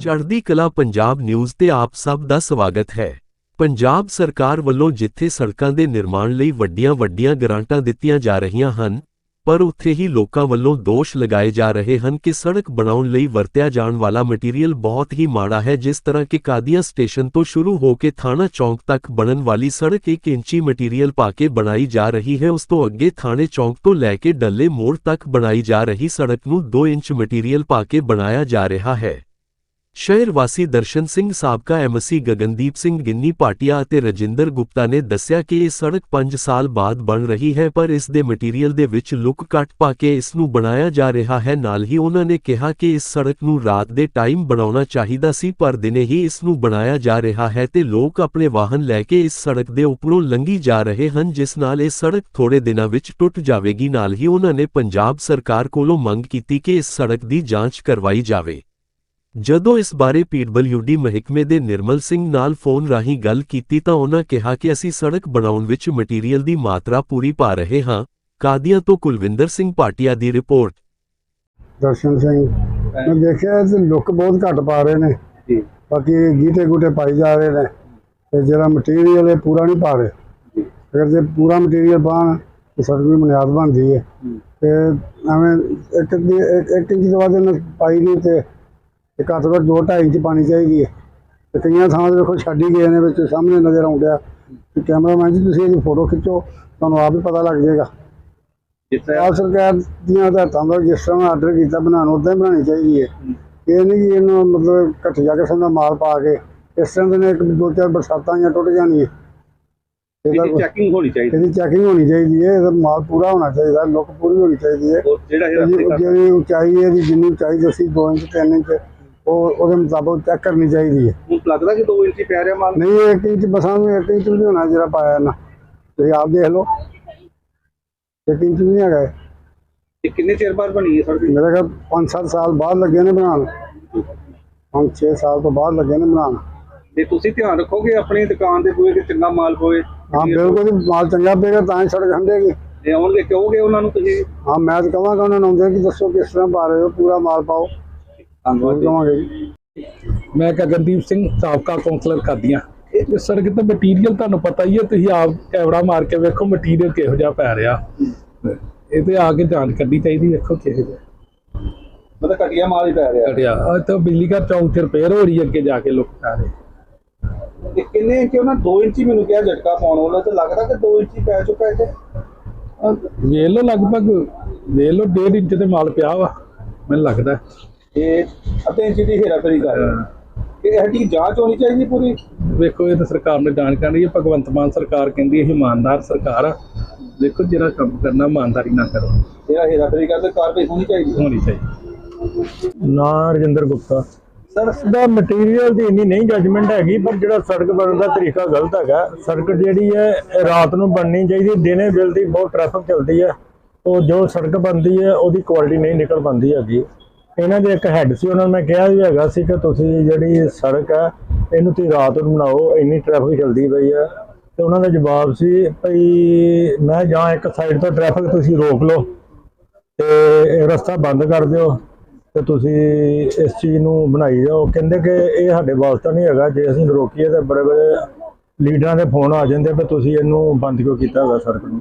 ਚੜ੍ਹਦੀ ਕਲਾ ਪੰਜਾਬ ਨਿਊਜ਼ ਤੇ ਆਪ ਸਭ ਦਾ ਸਵਾਗਤ ਹੈ। ਪੰਜਾਬ ਸਰਕਾਰ ਵੱਲੋਂ ਜਿੱਥੇ ਸੜਕਾਂ ਦੇ ਨਿਰਮਾਣ ਲਈ ਵੱਡੀਆਂ-ਵੱਡੀਆਂ ਗ੍ਰਾਂਟਾਂ ਦਿੱਤੀਆਂ ਜਾ ਰਹੀਆਂ ਹਨ, ਪਰ ਉੱਥੇ ਹੀ ਲੋਕਾਂ ਵੱਲੋਂ ਦੋਸ਼ ਲਗਾਏ ਜਾ ਰਹੇ ਹਨ ਕਿ ਸੜਕ ਬਣਾਉਣ ਲਈ ਵਰਤਿਆ ਜਾਣ ਵਾਲਾ ਮਟੀਰੀਅਲ ਬਹੁਤ ਹੀ ਮਾੜਾ ਹੈ, ਜਿਸ ਤਰ੍ਹਾਂ ਕਿ ਕਾਦੀਆਂ ਸਟੇਸ਼ਨ ਤੋਂ ਸ਼ੁਰੂ ਹੋ ਕੇ ਥਾਣਾ ਚੌਂਕ ਤੱਕ ਬਣਨ ਵਾਲੀ ਸੜਕ 1 ਇੰਚੀ ਮਟੀਰੀਅਲ ਪਾ ਕੇ ਬਣਾਈ ਜਾ ਰਹੀ ਹੈ, ਉਸ ਤੋਂ ਅੱਗੇ ਥਾਣੇ ਚੌਂਕ ਤੋਂ ਲੈ ਕੇ ਡੱਲੇ ਮੋੜ ਤੱਕ ਬਣਾਈ ਜਾ ਰਹੀ ਸੜਕ ਨੂੰ 2 ਇੰਚ ਮਟੀਰੀਅਲ ਪਾ ਕੇ ਬਣਾਇਆ ਜਾ ਰਿਹਾ ਹੈ। ਸ਼ਹਿਰ ਵਾਸੀ ਦਰਸ਼ਨ ਸਿੰਘ ਸਾਬਕਾ ਐਮਸੀ ਗਗਨਦੀਪ ਸਿੰਘ ਗਿੰਨੀ ਪਾਟਿਆ ਅਤੇ ਰਜਿੰਦਰ ਗੁਪਤਾ ਨੇ ਦੱਸਿਆ ਕਿ ਇਹ ਸੜਕ 5 ਸਾਲ ਬਾਅਦ ਬਣ ਰਹੀ ਹੈ, ਪਰ ਇਸ ਦੇ ਮਟੀਰੀਅਲ ਦੇ ਵਿੱਚ ਲੁੱਕ ਕੱਟ ਪਾ ਕੇ ਇਸ ਨੂੰ ਬਣਾਇਆ ਜਾ ਰਿਹਾ ਹੈ। ਨਾਲ ਹੀ ਉਹਨਾਂ ਨੇ ਕਿਹਾ ਕਿ ਇਸ ਸੜਕ ਨੂੰ ਰਾਤ ਦੇ ਟਾਈਮ ਬਣਾਉਣਾ ਚਾਹੀਦਾ ਸੀ, ਪਰ ਦਿਨੇ ਹੀ ਇਸ ਨੂੰ ਬਣਾਇਆ ਜਾ ਰਿਹਾ ਹੈ ਤੇ ਲੋਕ ਆਪਣੇ ਵਾਹਨ ਲੈ ਕੇ ਇਸ ਸੜਕ ਦੇ ਉੱਪਰੋਂ ਲੰਘੀ ਜਾ ਰਹੇ ਹਨ, ਜਿਸ ਨਾਲ ਇਹ ਸੜਕ ਥੋੜੇ ਦਿਨਾਂ ਵਿੱਚ ਟੁੱਟ ਜਾਵੇਗੀ। ਨਾਲ ਹੀ ਉਹਨਾਂ ਨੇ ਪੰਜਾਬ ਸਰਕਾਰ ਕੋਲੋਂ ਮੰਗ ਕੀਤੀ ਕਿ ਇਸ ਸੜਕ ਦੀ ਜਾਂਚ ਕਰਵਾਈ ਜਾਵੇ। ਜਦੋਂ ਇਸ ਬਾਰੇ ਪੀਡਬਲਯੂਡੀ ਮਹਿਕਮੇ ਦੇ ਨਿਰਮਲ ਸਿੰਘ ਨਾਲ ਫੋਨ ਰਾਹੀਂ ਗੱਲ ਕੀਤੀ ਤਾਂ ਉਹਨਾਂ ਕਿਹਾ ਕਿ ਅਸੀਂ ਸੜਕ ਬਣਾਉਣ ਵਿੱਚ ਮਟੀਰੀਅਲ ਦੀ ਮਾਤਰਾ ਪੂਰੀ ਪਾ ਰਹੇ ਹਾਂ। ਕਾਦੀਆਂ ਤੋਂ ਕੁਲਵਿੰਦਰ ਸਿੰਘ ਪਾਟਿਆ ਦੀ ਰਿਪੋਰਟ। ਦਰਸ਼ਨ ਸਿੰਘ ਮੈਂ ਦੇਖਿਆ ਤੇ ਲੁੱਕ ਬਹੁਤ ਘੱਟ ਪਾ ਰਹੇ ਨੇ। ਜੀ। ਬਾਕੀ ਗੀਟੇ ਗੂਟੇ ਪਾਈ ਜਾ ਰਹੇ ਨੇ ਤੇ ਜਿਹੜਾ ਮਟੀਰੀਅਲ ਹੈ ਪੂਰਾ ਨਹੀਂ ਪਾ ਰਹੇ। ਜੀ। ਅਗਰ ਜੇ ਪੂਰਾ ਮਟੀਰੀਅਲ ਪਾਣ ਤੇ ਸੜਕ ਦੀ ਬੁਨਿਆਦ ਬਣਦੀ ਹੈ। ਤੇ ਐਵੇਂ ਇੱਕ ਦੀ ਇੱਕ ਇੱਕ ਇੰਚ ਵੱਧ ਇਹਨਾਂ ਪਾਈ ਨਹੀਂ ਤੇ ਤੇ ਘੱਟ ਤੋਂ ਘੱਟ ਦੋ ਢਾਈ ਇੰਚ ਪਾਣੀ ਚਾਹੀਦੀ ਹੈ। ਤੇ ਕਈਆਂ ਥਾਵਾਂ ਤੇ ਦੇਖੋ ਛੱਡ ਹੀ ਗਏ ਨੇ ਵਿੱਚ ਸਾਹਮਣੇ ਨਜ਼ਰ ਆਉਂਦਿਆ ਕਿ ਕੈਮਰਾਮੈਨ ਜੀ ਤੁਸੀਂ ਇਹਦੀ ਫੋਟੋ ਖਿੱਚੋ ਤੁਹਾਨੂੰ ਆਪ ਹੀ ਪਤਾ ਲੱਗ ਜਾਏਗਾ। ਪੰਜਾਬ ਸਰਕਾਰ ਦੀਆਂ ਹਦਾਇਤਾਂ ਦਾ ਜਿਸ ਤਰ੍ਹਾਂ ਆਰਡਰ ਕੀਤਾ ਬਣਾਉਣ ਉਦਾਂ ਹੀ ਬਣਾਉਣੀ ਚਾਹੀਦੀ ਹੈ। ਇਹ ਨਹੀਂ ਕਿ ਇਹਨੂੰ ਮਤਲਬ ਘਟੀਆ ਕਿਸਮ ਦਾ ਮਾਲ ਪਾ ਕੇ ਇਸ ਤਰ੍ਹਾਂ ਦੇ ਇੱਕ ਦੋ ਚਾਰ ਬਰਸਾਤਾਂ ਜਾਂ ਟੁੱਟ ਜਾਣੀ ਹੈ ਇਹਦਾ ਚੈਕਿੰਗ ਹੋਣੀ ਚਾਹੀਦੀ। ਇਹਦੀ ਚੈਕਿੰਗ ਹੋਣੀ ਚਾਹੀਦੀ ਹੈ ਇਹਦਾ ਮਾਲ ਪੂਰਾ ਹੋਣਾ ਚਾਹੀਦਾ ਲੁੱਕ ਪੂਰੀ ਹੋਣੀ ਚਾਹੀਦੀ ਹੈ। ਜਿਹੜਾ ਉਚਾਈ ਹੈ ਜਿੰਨੀ ਉਚਾਈ ਦੱਸੀ 2 ਇੰਚ 3 ਇੰਚ ਉਹ ਉਹਦੇ ਮੁਤਾਬਕ ਚੈੱਕ ਕਰਨੀ ਚਾਹੀਦੀ ਹੈ। ਹੁਣ ਲੱਗਦਾ ਕਿ 2 ਇੰਚੀ ਪੈ ਰਿਹਾ ਮਾਲ? ਨਹੀਂ ਇਹ ਇੱਕ ਇੰਚ ਬਸਾਂ ਨੂੰ ਇੱਕ ਇੰਚ ਵੀ ਨਹੀਂ ਹੋਣਾ ਜਿਹੜਾ ਪਾਇਆ ਨਾ। ਤੁਸੀਂ ਆਪ ਦੇਖ ਲਓ। ਇੱਕ ਇੰਚ ਵੀ ਨਹੀਂ ਹੈਗਾ। ਇਹ। ਕਿੰਨੇ ਚਿਰ ਬਾਅਦ ਬਣੀ ਹੈ ਸੜਕ? ਮੇਰੇ ਖਿਆਲ 5-7 ਸਾਲ ਬਾਅਦ ਲੱਗੇ ਨੇ ਬਣਾਉਣ। 5-6 ਸਾਲ ਤੋਂ ਬਾਅਦ ਲੱਗੇ ਨੇ ਬਣਾਉਣ। ਤੇ ਤੁਸੀਂ ਧਿਆਨ ਰੱਖੋਗੇ ਆਪਣੀ ਦੁਕਾਨ ਦੇ ਬੂਹੇ ਕਿ ਚੰਗਾ ਮਾਲ ਪਵੇ ਹਾਂ ਬਿਲਕੁਲ ਜੀ, ਮਾਲ ਚੰਗਾ ਪਏਗਾ ਤਾਂ ਹੀ ਸੜਕ ਹੰਡੇਗੀ ਜੇ ਆਉਣਗੇ ਕਹੋਗੇ ਉਹਨਾਂ ਨੂੰ ਤੁਸੀਂ? ਹਾਂ ਮੈਂ ਤਾਂ ਕਹਾਂਗਾ ਉਹਨਾਂ ਨੂੰ ਆਉਂਦੇ ਕਿ ਦੱਸੋ ਕਿਸ ਤਰ੍ਹਾਂ ਪਾ ਰਹੇ ਹੋ ਪੂਰਾ ਮਾਲ ਪਾਓ। ਧੰਨਵਾਦ ਕਹਾਂਗੇ ਜੀ। ਮੈਂ ਗਗਨਦੀਪ ਸਿੰਘ ਸਾਬਕਾ ਕੌਂਸਲਰ ਕਰਦੀਆਂ ਇਹ ਸੜਕ ਤੇ ਮਟੀਰੀਅਲ ਤੁਹਾਨੂੰ ਪਤਾ ਹੀ ਹੈ ਤੁਸੀਂ ਆਪ ਕੈਮਰਾ ਮਾਰ ਕੇ ਵੇਖੋ ਮਟੀਰੀਅਲ ਕਿਹੋ ਜਿਹਾ ਪੈ ਰਿਹਾ। ਇਹ ਤੇ ਆ ਕੇ ਜਾਂਚ ਕਰਨੀ ਚਾਹੀਦੀ ਵੇਖੋ ਕਿਹੋ ਜਿਹਾ। ਮਤਲਬ ਘਟੀਆ ਮਾਲ ਹੀ ਪੈ ਰਿਹਾ। ਘਟਿਆ। ਆ ਤਾਂ ਬਿਜਲੀ ਘਰ ਚੌਂਕ 'ਚ ਰਿਪੇਅਰ ਹੋ ਰਹੀ ਹੈ ਅੱਗੇ ਜਾ ਕੇ ਲੋਕ ਪੈ ਰਹੇ। ਇਹ ਕਿੰਨੇ ਇੰਚੀ ਉਹਨਾਂ 2 ਇੰਚੀ ਮੈਨੂੰ ਕਿਹਾ ਝਟਕਾ ਪਾਉਣ ਵਾਲਾ ਤੇ ਲੱਗਦਾ ਕਿ 2 ਇੰਚੀ ਪੈ ਚੁੱਕਾ ਇੱਥੇ ਆਹ ਵੇਖ ਲਓ ਲਗਭਗ ਵੇਖ ਲਓ 1.5 ਇੰਚ ਤੇ ਮਾਲ ਪਿਆ ਵਾ ਮੈਨੂੰ ਲੱਗਦਾ। ਇਹ ਅੱਧੇ ਇੰਚੀ ਦੀ ਹੇਰਾਫੇਰੀ ਕਰ ਰਿਹਾ ਇਹ ਸਾਡੀ ਜਾਂਚ ਹੋਣੀ ਚਾਹੀਦੀ ਪੂਰੀ? ਵੇਖੋ ਇਹ ਤਾਂ ਸਰਕਾਰ ਨੇ ਜਾਣ ਕਰਨੀ ਹੈ। ਭਗਵੰਤ ਮਾਨ ਸਰਕਾਰ ਕਹਿੰਦੀ ਹੈ ਇਮਾਨਦਾਰ ਸਰਕਾਰ ਆ। ਦੇਖੋ ਜਿਹੜਾ ਕੰਮ ਕਰਨਾ ਇਮਾਨਦਾਰੀ ਨਾਲ ਕਰੋ। ਜਿਹੜਾ ਹੇਰਾਫੇਰੀ ਕਰਦੇ ਕਾਰਵਾਈ ਹੋਣੀ ਚਾਹੀਦੀ ਹੋਣੀ ਚਾਹੀਦੀ ਨਾਂ ਰਜਿੰਦਰ ਗੁਪਤਾ। ਸਰ ਦਾ ਮਟੀਰੀਅਲ ਦੀ ਇੰਨੀ ਨਹੀਂ ਜੱਜਮੈਂਟ ਹੈਗੀ ਪਰ ਜਿਹੜਾ ਸੜਕ ਬਣਨ ਦਾ ਤਰੀਕਾ ਗਲਤ ਹੈਗਾ ਸੜਕ ਜਿਹੜੀ ਹੈ ਇਹ ਰਾਤ ਨੂੰ ਬਣਨੀ ਚਾਹੀਦੀ ਦਿਨੇ ਬਿਲਦੀ ਬਹੁਤ ਟ੍ਰੈਫਿਕ ਚੱਲਦੀ ਹੈ। ਉਹ ਜੋ ਸੜਕ ਬਣਦੀ ਹੈ ਉਹਦੀ ਕੁਆਲਿਟੀ ਨਹੀਂ ਨਿਕਲ ਪਾਉਂਦੀ ਹੈਗੀ। ਇਹਨਾਂ ਦੇ ਇੱਕ ਹੈੱਡ ਸੀ, ਉਹਨਾਂ ਨੂੰ ਮੈਂ ਕਿਹਾ ਵੀ ਹੈਗਾ ਸੀ ਕਿ ਤੁਸੀਂ ਜਿਹੜੀ ਸੜਕ ਹੈ ਇਹਨੂੰ ਤੁਸੀਂ ਰਾਤ ਨੂੰ ਬਣਾਓ, ਇੰਨੀ ਟ੍ਰੈਫਿਕ ਚੱਲਦੀ ਪਈ ਹੈ ਤੇ ਉਹਨਾਂ ਦਾ ਜਵਾਬ ਸੀ ਭਈ ਮੈਂ ਜਾਂ ਇੱਕ ਸਾਈਡ ਤੋਂ ਟ੍ਰੈਫਿਕ ਤੁਸੀਂ ਰੋਕ ਲਓ ਤੇ ਰਸਤਾ ਬੰਦ ਕਰ ਦਿਓ ਤੇ ਤੁਸੀਂ ਇਸ ਚੀਜ਼ ਨੂੰ ਬਣਾਈ ਜਾਓ। ਕਹਿੰਦੇ ਕਿ ਇਹ ਸਾਡੇ ਵਾਸਤਾ ਨਹੀਂ ਹੈਗਾ, ਜੇ ਅਸੀਂ ਰੋਕੀਏ ਤਾਂ ਬੜੇ ਬੜੇ ਲੀਡਰਾਂ ਦੇ ਫੋਨ ਆ ਜਾਂਦੇ ਵੀ ਤੁਸੀਂ ਇਹਨੂੰ ਬੰਦ ਕਿਉਂ ਕੀਤਾ ਹੈਗਾ ਸੜਕ ਨੂੰ।